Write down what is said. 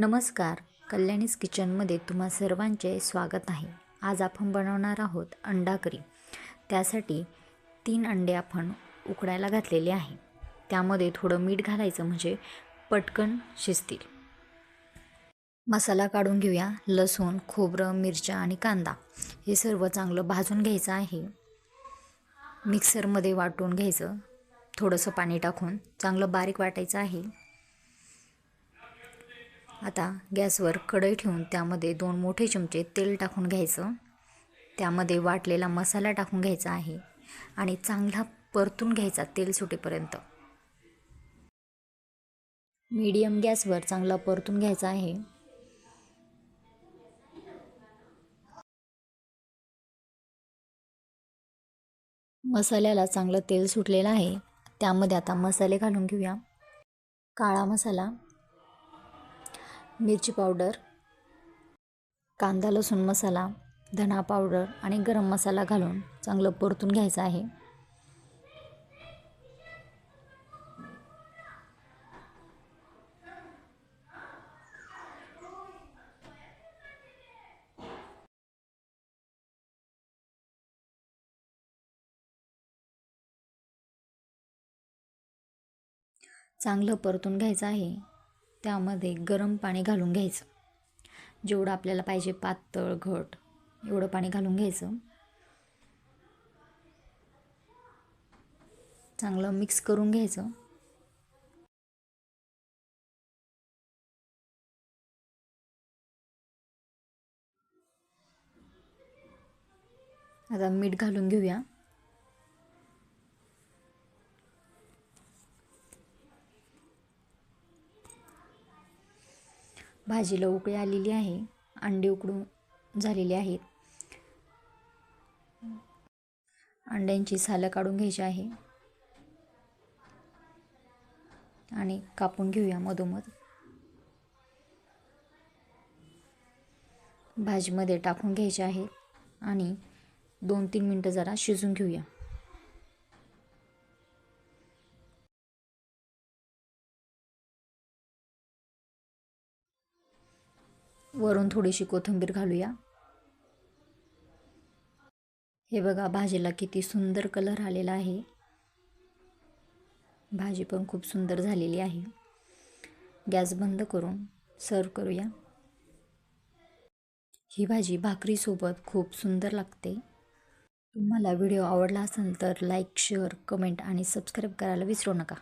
नमस्कार कल्याणीस किचनमध्ये तुम्हा सर्वांचे स्वागत आहे. आज आपण बनवणार आहोत अंडा करी. त्यासाठी तीन अंडे आपण उकडायला घातलेले आहे. त्यामध्ये थोडं मीठ घालायचं म्हणजे पटकन शिजतील. मसाला काढून घेऊया. लसूण खोबरं मिरच्या आणि कांदा हे सर्व चांगलं भाजून घ्यायचं आहे. मिक्सरमध्ये वाटून घ्यायचं. थोडंसं पाणी टाकून चांगलं बारीक वाटायचं आहे. आता गॅसवर कढई ठेवून त्यामध्ये दोन मोठे चमचे तेल टाकून घ्यायचं. त्यामध्ये वाटलेला मसाला टाकून घ्यायचा आहे आणि चांगला परतून घ्यायचा तेल सुटेपर्यंत. मीडियम गॅसवर चांगला परतून घ्यायचा आहे. मसाल्याला चांगलं तेल सुटलेलं आहे. त्यामध्ये आता मसाले घालून घेऊया. काळा मसाला. मिरची पावडर कांदा लसूण मसाला धणा पावडर आणि गरम मसाला घालून चांगलं परतून घ्यायचं आहे. चांगलं परतून घ्यायचं आहे. त्यामध्ये गरम पाणी घालून घ्यायचं. जेवढं आपल्याला पाहिजे पातळ घट एवढं पाणी घालून घ्यायचं. चांगलं मिक्स करून घ्यायचं. आता मीठ घालून घेऊया. भाजीला उकळी आलेली आहे. अंडे उकडून झालेले आहेत. अंड्यांची सालं काढून घ्यायची आहे. आणि कापून घेऊया मधोमध. भाजीमध्ये टाकून घ्यायचे आहेत. आणि दोन तीन मिनटं जरा शिजून घेऊया. वरून थोडीशी कोथिंबीर घालूया. हे बघा भाजीला किती सुंदर कलर आलेला आहे. भाजी पण खूप सुंदर झालेली आहे. गॅस बंद करून सर्व करूया. ही भाजी भाकरीसोबत खूप सुंदर लागते. तुम्हाला व्हिडिओ आवडला असेल तर लाईक शेअर कमेंट आणि सबस्क्राईब करायला विसरू नका.